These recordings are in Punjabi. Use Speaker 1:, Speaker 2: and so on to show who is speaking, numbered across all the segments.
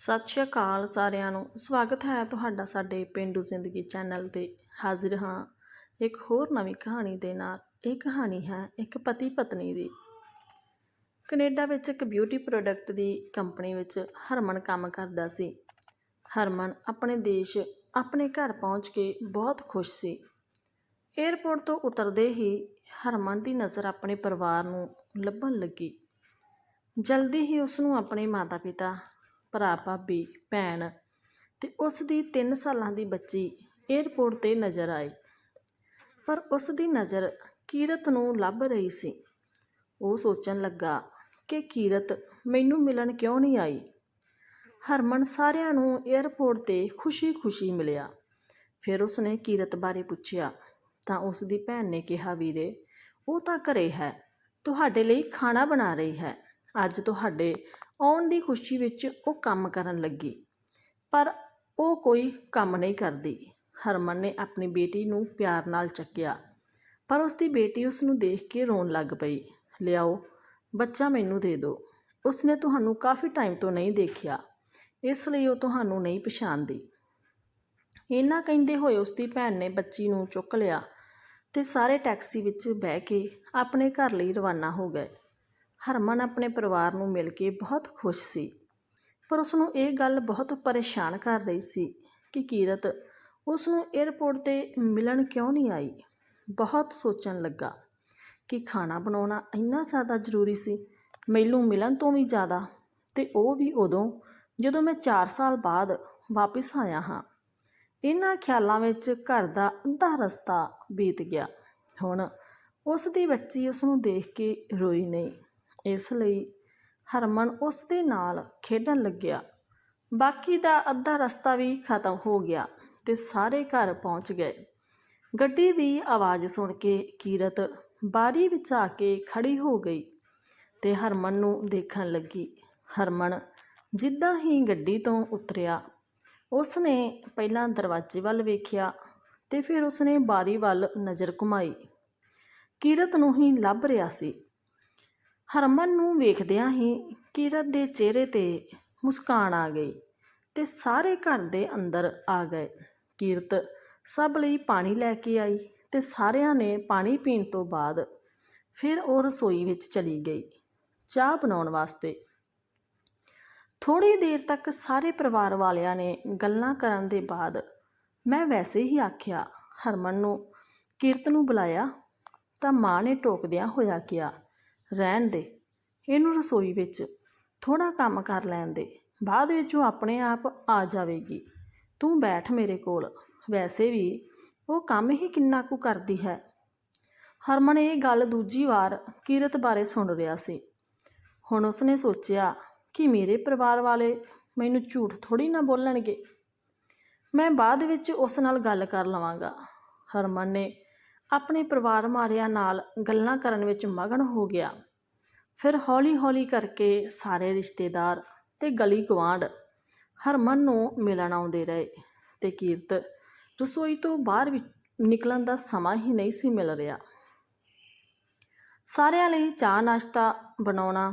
Speaker 1: ਸਤਿ ਸ਼੍ਰੀ ਅਕਾਲ ਸਾਰਿਆਂ ਨੂੰ। ਸਵਾਗਤ ਹੈ ਤੁਹਾਡਾ ਸਾਡੇ ਪਿੰਡੂ ਜ਼ਿੰਦਗੀ ਚੈਨਲ ਤੇ। ਹਾਜ਼ਰ ਹਾਂ ਇੱਕ ਹੋਰ ਨਵੀਂ ਕਹਾਣੀ ਦੇ ਨਾਲ। ਇਹ ਕਹਾਣੀ ਹੈ ਇੱਕ ਪਤੀ ਪਤਨੀ ਦੀ। ਕੈਨੇਡਾ ਵਿੱਚ ਇੱਕ ਬਿਊਟੀ ਪ੍ਰੋਡਕਟ ਦੀ ਕੰਪਨੀ ਵਿੱਚ ਹਰਮਨ ਕੰਮ ਕਰਦਾ ਸੀ। ਹਰਮਨ ਆਪਣੇ ਦੇਸ਼, ਆਪਣੇ ਘਰ ਪਹੁੰਚ ਕੇ ਬਹੁਤ ਖੁਸ਼ ਸੀ। ਏਅਰਪੋਰਟ ਤੋਂ ਉਤਰਦੇ ਹੀ ਹਰਮਨ ਦੀ ਨਜ਼ਰ ਆਪਣੇ ਪਰਿਵਾਰ ਨੂੰ ਲੱਭਣ ਲੱਗੀ। ਜਲਦੀ ਹੀ ਉਸ ਨੂੰ ਆਪਣੇ ਮਾਤਾ-ਪਿਤਾ ਭਰਾ ਭਾਬੀ ਭੈਣ ਅਤੇ ਉਸ ਦੀ ਤਿੰਨ ਸਾਲਾਂ ਦੀ ਬੱਚੀ ਏਅਰਪੋਰਟ ਤੇ ਨਜ਼ਰ ਆਈ। ਪਰ ਉਸ ਦੀ ਨਜ਼ਰ ਕੀਰਤ ਨੂੰ ਲੱਭ ਰਹੀ ਸੀ। ਉਹ ਸੋਚਣ ਲੱਗਾ ਕਿ ਕੀਰਤ ਮੈਨੂੰ ਮਿਲਣ ਕਿਉਂ ਨਹੀਂ ਆਈ। ਹਰਮਨ ਸਾਰਿਆਂ ਨੂੰ ਏਅਰਪੋਰਟ ਤੇ ਖੁਸ਼ੀ-ਖੁਸ਼ੀ ਮਿਲਿਆ। ਫਿਰ ਉਸਨੇ ਕੀਰਤ ਬਾਰੇ ਪੁੱਛਿਆ, ਤਾਂ ਉਸ ਦੀ ਭੈਣ ਨੇ ਕਿਹਾ ਵੀਰੇ, ਉਹ ਤਾਂ ਘਰੇ ਹੈ, ਤੁਹਾਡੇ ਲਈ ਖਾਣਾ ਬਣਾ ਰਹੀ ਹੈ। ਅੱਜ ਤੁਹਾਡੇ ਆਉਣ ਦੀ ਖੁਸ਼ੀ ਵਿੱਚ ਉਹ ਕੰਮ ਕਰਨ ਲੱਗੀ। ਪਰ ਉਹ ਕੋਈ ਕੰਮ ਨਹੀਂ ਕਰਦੀ। ਹਰਮਨ ਨੇ ਆਪਣੀ ਬੇਟੀ ਨੂੰ ਪਿਆਰ ਨਾਲ ਚੱਕਿਆ। ਪਰ ਉਸ ਦੀ ਬੇਟੀ ਉਸ ਨੂੰ ਦੇਖ ਕੇ ਰੋਣ ਲੱਗ ਪਈ। ਲਿਆਓ, ਬੱਚਾ ਮੈਨੂੰ ਦੇ ਦਿਓ ਉਸਨੇ ਤੁਹਾਨੂੰ ਕਾਫੀ ਟਾਈਮ ਤੋਂ ਨਹੀਂ ਦੇਖਿਆ। ਇਸ ਲਈ ਉਹ ਤੁਹਾਨੂੰ ਨਹੀਂ ਪਛਾਣਦੀ। ਇਹਨਾਂ ਕਹਿੰਦੇ ਹੋਏ ਉਸ ਦੀ ਭੈਣ ਨੇ ਬੱਚੀ ਨੂੰ ਚੁੱਕ ਲਿਆ ਤੇ ਸਾਰੇ ਟੈਕਸੀ ਵਿੱਚ ਬਹਿ ਕੇ ਆਪਣੇ ਘਰ ਲਈ ਰਵਾਨਾ ਹੋ ਗਏ। ਹਰਮਨ ਆਪਣੇ ਪਰਿਵਾਰ ਨੂੰ ਮਿਲ ਕੇ ਬਹੁਤ ਖੁਸ਼ ਸੀ। ਪਰ ਉਸ ਨੂੰ ਇਹ ਗੱਲ ਬਹੁਤ ਪਰੇਸ਼ਾਨ ਕਰ ਰਹੀ ਸੀ ਕਿ ਕੀਰਤ ਉਸ ਨੂੰ 에ਅਰਪੋਰਟ ਤੇ ਮਿਲਣ ਕਿਉਂ ਨਹੀਂ ਆਈ? ਬਹੁਤ ਸੋਚਣ ਲੱਗਾ ਕਿ ਖਾਣਾ ਬਣਾਉਣਾ ਇੰਨਾ ਜ਼ਿਆਦਾ ਜ਼ਰੂਰੀ ਸੀ, ਮੈਨੂੰ ਮਿਲਣ ਤੋਂ ਵੀ ਜ਼ਿਆਦਾ, ਤੇ ਉਹ ਵੀ ਉਦੋਂ, ਜਦੋਂ ਮੈਂ 4 ਸਾਲ ਬਾਅਦ ਵਾਪਸ ਆਇਆ ਹਾਂ। ਇਹਨਾਂ ਖਿਆਲਾਂ ਵਿੱਚ ਘਰ ਦਾ ਅੱਧਾ ਰਸਤਾ ਬੀਤ ਗਿਆ। ਹੁਣ ਉਸ ਦੀ ਬੱਚੀ ਉਸ ਨੂੰ ਦੇਖ ਕੇ ਰੋਈ ਨਹੀਂ। ਇਸ ਲਈ ਹਰਮਨ ਉਸ ਦੇ ਨਾਲ ਖੇਡਣ ਲੱਗਿਆ। ਬਾਕੀ ਦਾ ਅੱਧਾ ਰਸਤਾ ਵੀ ਖਤਮ ਹੋ ਗਿਆ ਤੇ ਸਾਰੇ ਘਰ ਪਹੁੰਚ ਗਏ। ਗੱਡੀ ਦੀ ਆਵਾਜ਼ ਸੁਣ ਕੇ ਕੀਰਤ ਬਾਰੀ ਵਿੱਚ ਆ ਕੇ ਖੜੀ ਹੋ ਗਈ ਤੇ ਹਰਮਨ ਨੂੰ ਦੇਖਣ ਲੱਗੀ। ਹਰਮਨ ਜਿੱਦਾਂ ਹੀ ਗੱਡੀ ਤੋਂ ਉਤਰਿਆ ਉਸ ਨੇ ਪਹਿਲਾਂ ਦਰਵਾਜ਼ੇ ਵੱਲ ਵੇਖਿਆ ਤੇ ਫਿਰ ਉਸਨੇ ਬਾਰੀ ਵੱਲ ਨਜ਼ਰ ਘੁਮਾਈ। ਕੀਰਤ ਨੂੰ ਹੀ ਲੱਭ ਰਿਹਾ ਸੀ। ਹਰਮਨ ਨੂੰ ਵੇਖਦਿਆਂ ਹੀ ਕਿਰਤ ਦੇ ਚਿਹਰੇ ਤੇ ਮੁਸਕਾਨ ਆ ਗਈ ਤੇ ਸਾਰੇ ਘਰ ਦੇ ਅੰਦਰ ਆ ਗਏ। ਕੀਰਤ ਸਭ ਲਈ ਪਾਣੀ ਲੈ ਕੇ ਆਈ ਤੇ ਸਾਰਿਆਂ ਨੇ ਪਾਣੀ ਪੀਣ ਤੋਂ ਬਾਅਦ ਫਿਰ ਉਹ ਰਸੋਈ ਵਿੱਚ ਚਲੀ ਗਈ ਚਾਹ ਬਣਾਉਣ ਵਾਸਤੇ। ਥੋੜੀ ਦੇਰ ਤੱਕ ਸਾਰੇ ਪਰਿਵਾਰ ਵਾਲਿਆਂ ਨੇ ਗੱਲਾਂ ਕਰਨ ਦੇ ਬਾਅਦ ਮੈਂ ਵੈਸੇ ਹੀ ਆਖਿਆ, ਹਰਮਨ ਨੂੰ, ਕੀਰਤ ਨੂੰ ਬੁਲਾਇਆ ਤਾਂ ਮਾਂ ਨੇ ਟੋਕਦਿਆਂ ਹੋਇਆ ਕਿਹਾ ਰਹਿਣ ਦੇ। ਇਹਨੂੰ ਰਸੋਈ ਵਿੱਚ ਥੋੜ੍ਹਾ ਕੰਮ ਕਰ ਲੈਣ ਦੇ। ਬਾਅਦ ਵਿੱਚ ਉਹ ਆਪਣੇ ਆਪ ਆ ਜਾਵੇਗੀ। ਤੂੰ ਬੈਠ ਮੇਰੇ ਕੋਲ। ਵੈਸੇ ਵੀ ਉਹ ਕੰਮ ਹੀ ਕਿੰਨਾ ਕੁ ਕਰਦੀ ਹੈ। ਹਰਮਨ ਇਹ ਗੱਲ ਦੂਜੀ ਵਾਰ ਕੀਰਤ ਬਾਰੇ ਸੁਣ ਰਿਹਾ ਸੀ। ਹੁਣ ਉਸਨੇ ਸੋਚਿਆ ਕਿ ਮੇਰੇ ਪਰਿਵਾਰ ਵਾਲੇ ਮੈਨੂੰ ਝੂਠ ਥੋੜੀ ਨਾ ਬੋਲਣਗੇ। ਮੈਂ ਬਾਅਦ ਵਿੱਚ ਉਸ ਨਾਲ ਗੱਲ ਕਰ ਲਵਾਂਗਾ। ਹਰਮਨ ਨੇ ਆਪਣੇ ਪਰਿਵਾਰ ਮਾਰਿਆਂ ਨਾਲ ਗੱਲਾਂ ਕਰਨ ਵਿੱਚ ਮਗਨ ਹੋ ਗਿਆ। ਫਿਰ ਹੌਲੀ-ਹੌਲੀ ਕਰਕੇ ਸਾਰੇ ਰਿਸ਼ਤੇਦਾਰ ਤੇ ਗਲੀ ਗਵਾਂਢ ਹਰਮਨ ਨੂੰ ਮਿਲਣ ਆਉਂਦੇ ਰਹੇ ਤੇ ਕੀਰਤ, ਰਸੋਈ ਤੋਂ ਬਾਹਰ ਨਿਕਲਣ ਦਾ ਸਮਾਂ ਹੀ ਨਹੀਂ ਸੀ ਮਿਲ ਰਿਹਾ। ਸਾਰਿਆਂ ਲਈ ਚਾਹ ਨਾਸ਼ਤਾ ਬਣਾਉਣਾ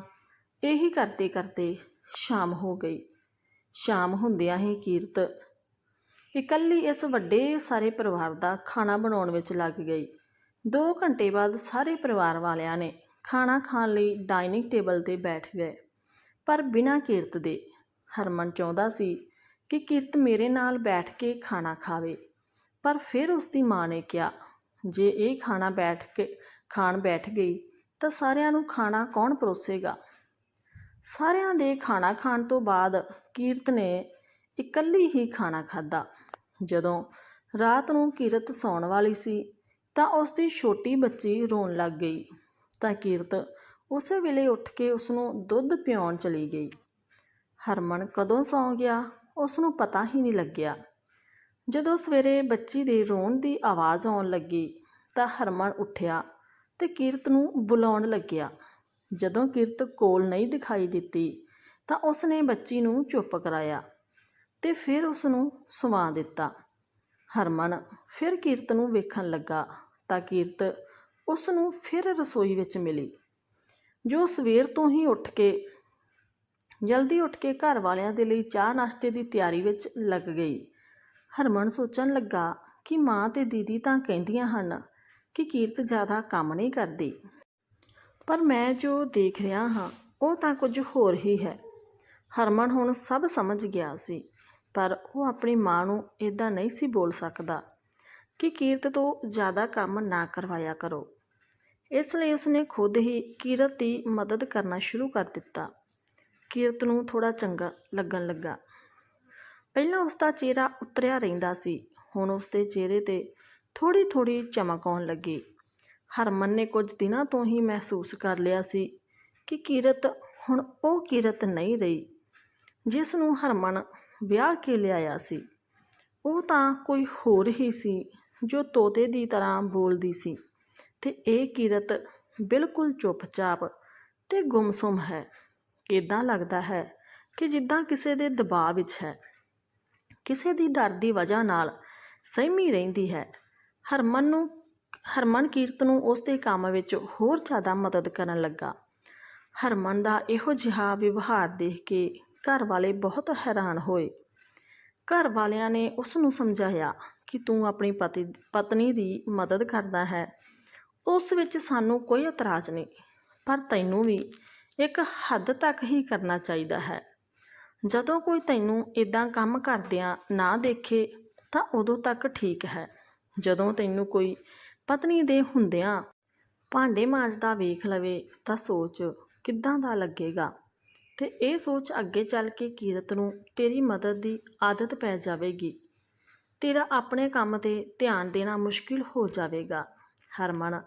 Speaker 1: ਇਹੀ ਕਰਦੇ ਕਰਦੇ ਸ਼ਾਮ ਹੋ ਗਈ। ਸ਼ਾਮ ਹੁੰਦਿਆਂ ਹੀ ਕੀਰਤ ਇਕੱਲੀ ਇਸ ਵੱਡੇ ਸਾਰੇ ਪਰਿਵਾਰ ਦਾ ਖਾਣਾ ਬਣਾਉਣ ਵਿੱਚ ਲੱਗ ਗਈ। 2 ਘੰਟੇ ਬਾਅਦ ਸਾਰੇ ਪਰਿਵਾਰ ਵਾਲਿਆਂ ਨੇ ਖਾਣਾ ਖਾਣ ਲਈ ਡਾਈਨਿੰਗ ਟੇਬਲ ਤੇ ਬੈਠ ਗਏ। ਪਰ ਬਿਨਾਂ ਕੀਰਤ ਦੇ ਹਰਮਨ ਚਾਹੁੰਦਾ ਸੀ ਕਿ ਕੀਰਤ ਮੇਰੇ ਨਾਲ ਬੈਠ ਕੇ ਖਾਣਾ ਖਾਵੇ। ਪਰ ਫਿਰ ਉਸ ਦੀ ਮਾਂ ਨੇ ਕਿਹਾ, ਜੇ ਇਹ ਖਾਣਾ ਬੈਠ ਕੇ ਖਾਣ ਬੈਠ ਗਈ, ਤਾਂ ਸਾਰਿਆਂ ਨੂੰ ਖਾਣਾ ਕੌਣ ਪਰੋਸੇਗਾ? ਸਾਰਿਆਂ ਦੇ ਖਾਣਾ ਖਾਣ ਤੋਂ ਬਾਅਦ ਕੀਰਤ ਨੇ ਇਕੱਲੀ ਹੀ ਖਾਣਾ ਖਾਧਾ। ਜਦੋਂ ਰਾਤ ਨੂੰ ਕਿਰਤ ਸੌਣ ਵਾਲੀ ਸੀ ਤਾਂ ਉਸ ਦੀ ਛੋਟੀ ਬੱਚੀ ਰੋਣ ਲੱਗ ਗਈ। ਤਾਂ ਕਿਰਤ ਉਸੇ ਵੇਲੇ ਉੱਠ ਕੇ ਉਸ ਨੂੰ ਦੁੱਧ ਪਿਆਉਣ ਚਲੀ ਗਈ। ਹਰਮਨ ਕਦੋਂ ਸੌਂ ਗਿਆ ਉਸ ਨੂੰ ਪਤਾ ਹੀ ਨਹੀਂ ਲੱਗਿਆ। ਜਦੋਂ ਸਵੇਰੇ ਬੱਚੀ ਦੇ ਰੋਣ ਦੀ ਆਵਾਜ਼ ਆਉਣ ਲੱਗੀ ਤਾਂ ਹਰਮਨ ਉੱਠਿਆ ਤੇ ਕੀਰਤ ਨੂੰ ਬੁਲਾਉਣ ਲੱਗਿਆ। ਜਦੋਂ ਕੀਰਤ ਕੋਲ ਨਹੀਂ ਦਿਖਾਈ ਦਿੱਤੀ ਤਾਂ ਉਸ ਨੇ ਬੱਚੀ ਨੂੰ ਚੁੱਪ ਕਰਾਇਆ। ਤੇ ਫਿਰ ਉਸ ਨੂੰ ਸੁਵਾ ਦਿੱਤਾ। ਹਰਮਨ ਫਿਰ ਕੀਰਤ ਨੂੰ ਵੇਖਣ ਲੱਗਾ ਤਾਂ ਕੀਰਤ ਉਸ ਨੂੰ ਫਿਰ ਰਸੋਈ ਵਿੱਚ ਮਿਲੀ। ਜੋ ਸਵੇਰ ਤੋਂ ਹੀ ਉੱਠ ਕੇ, ਜਲਦੀ ਉੱਠ ਕੇ ਘਰ ਵਾਲਿਆਂ ਦੇ ਲਈ ਚਾਹ ਨਾਸ਼ਤੇ ਦੀ ਤਿਆਰੀ ਵਿੱਚ ਲੱਗ ਗਈ। ਹਰਮਨ ਸੋਚਣ ਲੱਗਾ ਕਿ ਮਾਂ ਤੇ ਦੀਦੀ ਤਾਂ ਕਹਿੰਦੀਆਂ ਹਨ ਕਿ ਕੀਰਤ ਜ਼ਿਆਦਾ ਕੰਮ ਨਹੀਂ ਕਰਦੀ। ਪਰ ਮੈਂ ਜੋ ਦੇਖ ਰਿਹਾ ਹਾਂ, ਉਹ ਤਾਂ ਕੁਝ ਹੋਰ ਹੀ ਹੈ। ਹਰਮਨ ਹੁਣ ਸਭ ਸਮਝ ਗਿਆ ਸੀ। ਪਰ ਉਹ ਆਪਣੀ ਮਾਂ ਨੂੰ ਇਦਾਂ ਨਹੀਂ ਸੀ ਬੋਲ ਸਕਦਾ ਕਿ ਕੀਰਤ ਤੋਂ ਜ਼ਿਆਦਾ ਕੰਮ ਨਾ ਕਰਵਾਇਆ ਕਰੋ। ਇਸ ਲਈ ਉਸਨੇ ਖੁਦ ਹੀ ਕੀਰਤ ਦੀ ਮਦਦ ਕਰਨਾ ਸ਼ੁਰੂ ਕਰ ਦਿੱਤਾ। ਕੀਰਤ ਨੂੰ ਥੋੜਾ ਚੰਗਾ ਲੱਗਣ ਲੱਗਾ। ਪਹਿਲਾਂ ਉਸ ਦਾ ਚਿਹਰਾ ਉਤਰਿਆ ਰਹਿੰਦਾ ਸੀ। ਹੁਣ ਉਸ ਦੇ ਚਿਹਰੇ ਤੇ ਥੋੜੀ ਥੋੜੀ ਚਮਕ ਆਉਣ ਲੱਗੀ। ਹਰਮਨ ਨੇ ਕੁਝ ਦਿਨਾਂ ਤੋਂ ਹੀ ਮਹਿਸੂਸ ਕਰ ਲਿਆ ਸੀ ਕਿ ਕੀਰਤ ਹੁਣ ਉਹ ਕੀਰਤ ਨਹੀਂ ਰਹੀ, ਜਿਸ ਨੂੰ ਹਰਮਨ ਵਿਆਹ ਕੇ ਲਿਆਇਆ ਸੀ। ਉਹ ਤਾਂ ਕੋਈ ਹੋਰ ਹੀ ਸੀ ਜੋ ਤੋਤੇ ਦੀ ਤਰ੍ਹਾਂ ਬੋਲਦੀ ਸੀ। ਤੇ ਇਹ ਕਿਰਤ ਬਿਲਕੁਲ ਚੁੱਪਚਾਪ ਤੇ ਗੁੰਮਸੁਮ ਹੈ। ਇਦਾਂ ਲੱਗਦਾ ਹੈ ਕਿ ਜਿੱਦਾਂ ਕਿਸੇ ਦੇ ਦਬਾਅ ਵਿੱਚ ਹੈ। ਕਿਸੇ ਦੀ ਡਰ ਦੀ ਵਜ੍ਹਾ ਨਾਲ ਸਹਿਮੀ ਰਹਿੰਦੀ ਹੈ। ਹਰਮਨ ਨੂੰ, ਹਰਮਨ ਕੀਰਤ ਨੂੰ ਉਸ ਦੇ ਕੰਮ ਵਿੱਚ ਹੋਰ ਜ਼ਿਆਦਾ ਮਦਦ ਕਰਨ ਲੱਗਾ। ਹਰਮਨ ਦਾ ਇਹੋ ਜਿਹਾ ਵਿਵਹਾਰ ਦੇਖ ਕੇ ਘਰ ਵਾਲੇ ਬਹੁਤ ਹੈਰਾਨ ਹੋਏ। ਘਰ ਵਾਲਿਆਂ ਨੇ ਉਸ ਨੂੰ ਸਮਝਾਇਆ ਕਿ ਤੂੰ ਆਪਣੀ ਪਤੀ, ਪਤਨੀ ਦੀ ਮਦਦ ਕਰਦਾ ਹੈ। ਉਸ ਵਿੱਚ ਸਾਨੂੰ ਕੋਈ ਇਤਰਾਜ਼ ਨਹੀਂ, ਪਰ ਤੈਨੂੰ ਵੀ ਇੱਕ ਹੱਦ ਤੱਕ ਹੀ ਕਰਨਾ ਚਾਹੀਦਾ ਹੈ। ਜਦੋਂ ਕੋਈ ਤੈਨੂੰ ਇਦਾਂ ਕੰਮ ਕਰਦਿਆਂ ਨਾ ਦੇਖੇ, ਤਾਂ ਉਦੋਂ ਤੱਕ ਠੀਕ ਹੈ। ਜਦੋਂ ਤੈਨੂੰ ਕੋਈ ਪਤਨੀ ਦੇ ਹੁੰਦਿਆਂ ਭਾਂਡੇ ਮਾਂਜਦਾ ਵੇਖ ਲਵੇ, ਤਾਂ ਸੋਚ ਕਿੱਦਾਂ ਦਾ ਲੱਗੇਗਾ? ਤੇ ਇਹ ਸੋਚ ਅੱਗੇ ਚੱਲ ਕੇ ਕੀਰਤ ਨੂੰ ਤੇਰੀ ਮਦਦ ਦੀ ਆਦਤ ਪੈ ਜਾਵੇਗੀ। ਤੇਰਾ ਆਪਣੇ ਕੰਮ ਤੇ ਧਿਆਨ ਦੇਣਾ ਮੁਸ਼ਕਿਲ ਹੋ ਜਾਵੇਗਾ। ਹਰਮਨ,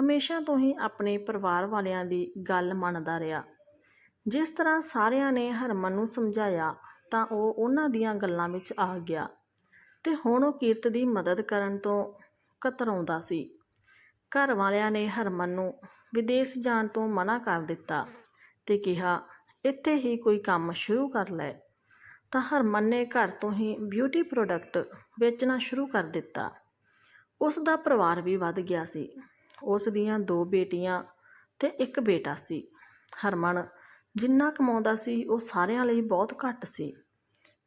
Speaker 1: ਹਮੇਸ਼ਾ ਤੋਂ ਹੀ ਆਪਣੇ ਪਰਿਵਾਰ ਵਾਲਿਆਂ ਦੀ ਗੱਲ ਮੰਨਦਾ ਰਿਹਾ। ਜਿਸ ਤਰ੍ਹਾਂ ਸਾਰਿਆਂ ਨੇ ਹਰਮਨ ਨੂੰ ਸਮਝਾਇਆ, ਤਾਂ ਉਹ ਉਹਨਾਂ ਦੀਆਂ ਗੱਲਾਂ ਵਿੱਚ ਆ ਗਿਆ ਤੇ ਹੁਣ ਉਹ ਕੀਰਤ ਦੀ ਮਦਦ ਕਰਨ ਤੋਂ ਕਤਰਾਉਂਦਾ ਸੀ। ਘਰ ਵਾਲਿਆਂ ਨੇ ਹਰਮਨ ਨੂੰ ਵਿਦੇਸ਼ ਜਾਣ ਤੋਂ ਮਨਾ ਕਰ ਦਿੱਤਾ ਤੇ ਕਿਹਾ ਇੱਥੇ ਹੀ ਕੋਈ ਕੰਮ ਸ਼ੁਰੂ ਕਰ ਲਏ ਤਾਂ ਹਰਮਨ ਨੇ ਘਰ ਤੋਂ ਹੀ ਬਿਊਟੀ ਪ੍ਰੋਡਕਟ ਵੇਚਣਾ ਸ਼ੁਰੂ ਕਰ ਦਿੱਤਾ। ਉਸ ਦਾ ਪਰਿਵਾਰ ਵੀ ਵੱਧ ਗਿਆ ਸੀ। ਉਸ ਦੀਆਂ ਦੋ ਬੇਟੀਆਂ ਤੇ ਇੱਕ ਬੇਟਾ ਸੀ। ਹਰਮਨ ਜਿੰਨਾ ਕਮਾਉਂਦਾ ਸੀ, ਉਹ ਸਾਰਿਆਂ ਲਈ ਬਹੁਤ ਘੱਟ ਸੀ।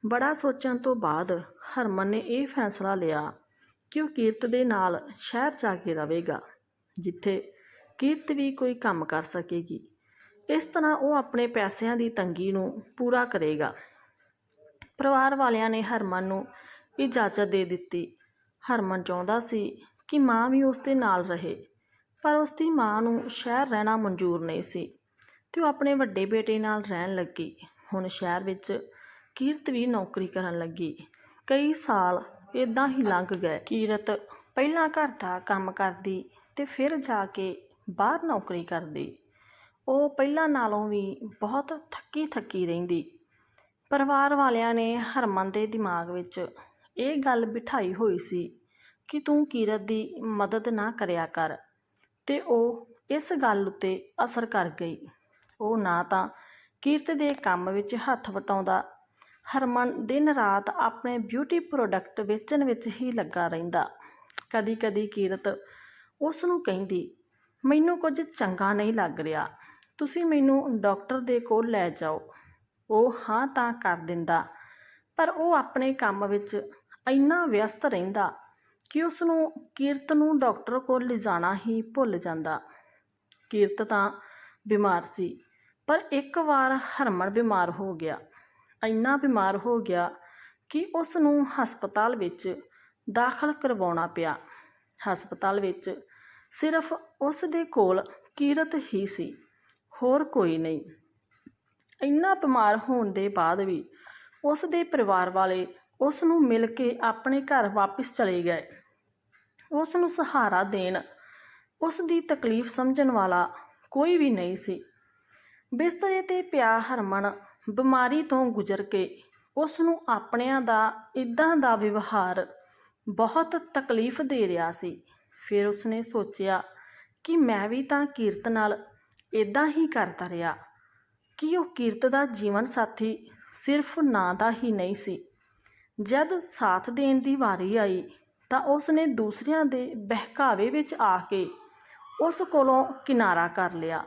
Speaker 1: ਬੜਾ ਸੋਚਣ ਤੋਂ ਬਾਅਦ ਹਰਮਨ ਨੇ ਇਹ ਫੈਸਲਾ ਲਿਆ ਕਿ ਉਹ ਕੀਰਤ ਦੇ ਨਾਲ ਸ਼ਹਿਰ ਜਾ ਕੇ ਰਹੇਗਾ ਜਿੱਥੇ ਕੀਰਤ ਵੀ ਕੋਈ ਕੰਮ ਕਰ ਸਕੇਗੀ? ਇਸ ਤਰ੍ਹਾਂ ਉਹ ਆਪਣੇ ਪੈਸਿਆਂ ਦੀ ਤੰਗੀ ਨੂੰ ਪੂਰਾ ਕਰੇਗਾ। ਪਰਿਵਾਰ ਵਾਲਿਆਂ ਨੇ ਹਰਮਨ ਨੂੰ ਇਜਾਜ਼ਤ ਦੇ ਦਿੱਤੀ। ਹਰਮਨ ਚਾਹੁੰਦਾ ਸੀ ਕਿ ਮਾਂ ਵੀ ਉਸ ਦੇ ਨਾਲ ਰਹੇ, ਪਰ ਉਸ ਦੀ ਮਾਂ ਨੂੰ ਸ਼ਹਿਰ ਰਹਿਣਾ ਮਨਜ਼ੂਰ ਨਹੀਂ ਸੀ ਤੇ ਉਹ ਆਪਣੇ ਵੱਡੇ ਬੇਟੇ ਨਾਲ ਰਹਿਣ ਲੱਗੀ। ਹੁਣ ਸ਼ਹਿਰ ਵਿੱਚ ਕੀਰਤ ਵੀ ਨੌਕਰੀ ਕਰਨ ਲੱਗੀ। ਕਈ ਸਾਲ ਇਦਾਂ ਹੀ ਲੰਘ ਗਏ। ਕੀਰਤ ਪਹਿਲਾਂ ਘਰ ਦਾ ਕੰਮ ਕਰਦੀ ਤੇ ਫਿਰ ਜਾ ਕੇ ਬਾਹਰ ਨੌਕਰੀ ਕਰਦੀ। ਉਹ ਪਹਿਲਾਂ ਨਾਲੋਂ ਵੀ ਬਹੁਤ ਥੱਕੀ ਥੱਕੀ ਰਹਿੰਦੀ। ਪਰਿਵਾਰ ਵਾਲਿਆਂ ਨੇ ਹਰਮਨ ਦੇ ਦਿਮਾਗ ਵਿੱਚ ਇਹ ਗੱਲ ਬਿਠਾਈ ਹੋਈ ਸੀ ਕਿ ਤੂੰ ਕੀਰਤ ਦੀ ਮਦਦ ਨਾ ਕਰਿਆ ਕਰ ਤੇ ਉਹ ਇਸ ਗੱਲ ਉੱਤੇ ਅਸਰ ਕਰ ਗਈ। ਉਹ ਨਾ ਤਾਂ ਕੀਰਤ ਦੇ ਕੰਮ ਵਿੱਚ ਹੱਥ ਵਟਾਉਂਦਾ, ਹਰਮਨ ਦਿਨ ਰਾਤ ਆਪਣੇ ਬਿਊਟੀ ਪ੍ਰੋਡਕਟ ਵੇਚਣ ਵਿੱਚ ਹੀ ਲੱਗਾ ਰਹਿੰਦਾ। ਕਦੀ ਕਦੀ ਕੀਰਤ ਉਸ ਨੂੰ ਕਹਿੰਦੀ, ਮੈਨੂੰ ਕੁਝ ਚੰਗਾ ਨਹੀਂ ਲੱਗ ਰਿਹਾ। ਤੁਸੀਂ ਮੈਨੂੰ ਡਾਕਟਰ ਦੇ ਕੋਲ ਲੈ ਜਾਓ। ਉਹ ਹਾਂ ਤਾਂ ਕਰ ਦਿੰਦਾ, ਪਰ ਉਹ ਆਪਣੇ ਕੰਮ ਵਿੱਚ ਇੰਨਾ ਵਿਅਸਤ ਰਹਿੰਦਾ ਕਿ ਉਸ ਨੂੰ ਕੀਰਤ ਨੂੰ ਡਾਕਟਰ ਕੋਲ ਲਿਜਾਣਾ ਹੀ ਭੁੱਲ ਜਾਂਦਾ। ਕੀਰਤ ਤਾਂ ਬਿਮਾਰ ਸੀ, ਪਰ ਇੱਕ ਵਾਰ ਹਰਮਨ ਬਿਮਾਰ ਹੋ ਗਿਆ। ਇੰਨਾ ਬਿਮਾਰ ਹੋ ਗਿਆ ਕਿ ਉਸ ਨੂੰ ਹਸਪਤਾਲ ਵਿੱਚ ਦਾਖਲ ਕਰਵਾਉਣਾ ਪਿਆ। ਹਸਪਤਾਲ ਵਿੱਚ ਸਿਰਫ ਉਸ ਦੇ ਕੋਲ ਕੀਰਤ ਹੀ ਸੀ। ਹੋਰ ਕੋਈ ਨਹੀਂ। ਇੰਨਾ ਬਿਮਾਰ ਹੋਣ ਦੇ ਬਾਅਦ ਵੀ ਉਸ ਦੇ ਪਰਿਵਾਰ ਵਾਲੇ ਉਸ ਨੂੰ ਮਿਲ ਕੇ ਆਪਣੇ ਘਰ ਵਾਪਸ ਚਲੇ ਗਏ। ਉਸ ਨੂੰ ਸਹਾਰਾ ਦੇਣ ਉਸ ਦੀ ਤਕਲੀਫ ਸਮਝਣ ਵਾਲਾ ਕੋਈ ਵੀ ਨਹੀਂ ਸੀ। ਬਿਸਤਰੇ ਤੇ ਪਿਆ ਹਰਮਨ ਬਿਮਾਰੀ ਤੋਂ ਗੁਜ਼ਰ ਕੇ ਉਸ ਨੂੰ ਆਪਣਿਆਂ ਦਾ ਇਦਾਂ ਦਾ ਵਿਵਹਾਰ ਬਹੁਤ ਤਕਲੀਫ ਦੇ ਰਿਹਾ ਸੀ। ਫਿਰ ਉਸਨੇ ਸੋਚਿਆ ਕਿ ਮੈਂ ਵੀ ਤਾਂ ਕੀਰਤ ਨਾਲ ਇਦਾਂ ਹੀ ਕਰਦਾ ਰਿਹਾ ਕਿ ਉਹ ਕਿਰਤ ਦਾ ਜੀਵਨ ਸਾਥੀ ਸਿਰਫ ਨਾਂ ਦਾ ਹੀ ਨਹੀਂ ਸੀ। ਜਦ ਸਾਥ ਦੇਣ ਦੀ ਵਾਰੀ ਆਈ ਤਾਂ ਉਸ ਨੇ ਦੂਸਰਿਆਂ ਦੇ ਬਹਿਕਾਵੇ ਵਿੱਚ ਆ ਕੇ ਉਸ ਕੋਲੋਂ ਕਿਨਾਰਾ ਕਰ ਲਿਆ।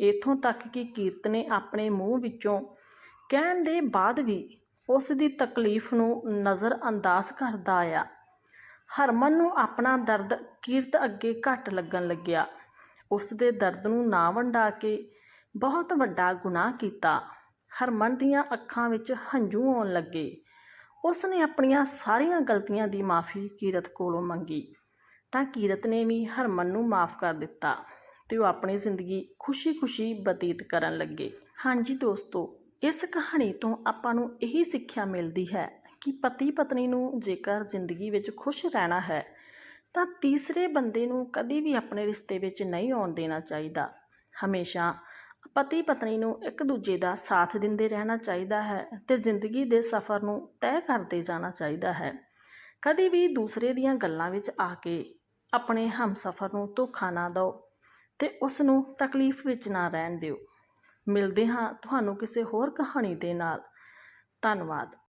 Speaker 1: ਇਥੋਂ ਤੱਕ ਕਿ ਕੀਰਤ ਨੇ ਆਪਣੇ ਮੂੰਹ ਵਿੱਚੋਂ ਕਹਿਣ ਦੇ ਬਾਅਦ ਵੀ ਉਸ ਦੀ ਤਕਲੀਫ ਨੂੰ ਨਜ਼ਰ ਅੰਦਾਜ਼ ਕਰਦਾ ਆਇਆ। ਹਰਮਨ ਨੂੰ ਆਪਣਾ ਦਰਦ ਕੀਰਤ ਅੱਗੇ ਘੱਟ ਲੱਗਣ ਲੱਗਿਆ। ਉਸ ਦੇ ਦਰਦ ਨੂੰ ਨਾ ਵੰਡਾ ਕੇ ਬਹੁਤ ਵੱਡਾ ਗੁਨਾਹ ਕੀਤਾ। ਹਰਮਨ ਦੀਆਂ ਅੱਖਾਂ ਵਿੱਚ ਹੰਝੂ ਆਉਣ ਲੱਗੇ। ਉਸ ਨੇ ਆਪਣੀਆਂ ਸਾਰੀਆਂ ਗਲਤੀਆਂ ਦੀ ਮਾਫੀ ਕੀਰਤ ਕੋਲੋਂ ਮੰਗੀ। ਤਾਂ ਕੀਰਤ ਨੇ ਵੀ ਹਰਮਨ ਨੂੰ ਮਾਫ ਕਰ ਦਿੱਤਾ ਤੇ ਉਹ ਆਪਣੀ ਜ਼ਿੰਦਗੀ ਖੁਸ਼ੀ-ਖੁਸ਼ੀ ਬਤੀਤ ਕਰਨ ਲੱਗੇ। ਹਾਂਜੀ ਦੋਸਤੋ, ਇਸ ਕਹਾਣੀ ਤੋਂ ਆਪਾਂ ਨੂੰ ਇਹੀ ਸਿੱਖਿਆ ਮਿਲਦੀ ਹੈ ਕਿ ਪਤੀ ਪਤਨੀ ਨੂੰ ਜੇਕਰ ਜ਼ਿੰਦਗੀ ਵਿੱਚ ਖੁਸ਼ ਰਹਿਣਾ ਹੈ ਤਾਂ ਤੀਸਰੇ ਬੰਦੇ ਨੂੰ ਕਦੀ ਵੀ ਆਪਣੇ ਰਿਸ਼ਤੇ ਵਿੱਚ ਨਹੀਂ ਆਉਣ ਦੇਣਾ ਚਾਹੀਦਾ। ਹਮੇਸ਼ਾ ਪਤੀ ਪਤਨੀ ਨੂੰ ਇੱਕ ਦੂਜੇ ਦਾ ਸਾਥ ਦਿੰਦੇ ਰਹਿਣਾ ਚਾਹੀਦਾ ਹੈ ਤੇ ਜ਼ਿੰਦਗੀ ਦੇ ਸਫ਼ਰ ਨੂੰ ਤੈਅ ਕਰਦੇ ਜਾਣਾ ਚਾਹੀਦਾ ਹੈ। ਕਦੀ ਵੀ ਦੂਸਰੇ ਦੀਆਂ ਗੱਲਾਂ ਵਿੱਚ ਆ ਕੇ ਆਪਣੇ ਹਮਸਫ਼ਰ ਨੂੰ ਧੋਖਾ ਨਾ ਦਿਓ ਤੇ ਉਸ ਨੂੰ ਤਕਲੀਫ ਵਿੱਚ ਨਾ ਰਹਿਣ ਦਿਓ। ਮਿਲਦੇ ਹਾਂ ਤੁਹਾਨੂੰ ਕਿਸੇ ਹੋਰ ਕਹਾਣੀ ਦੇ ਨਾਲ। ਧੰਨਵਾਦ।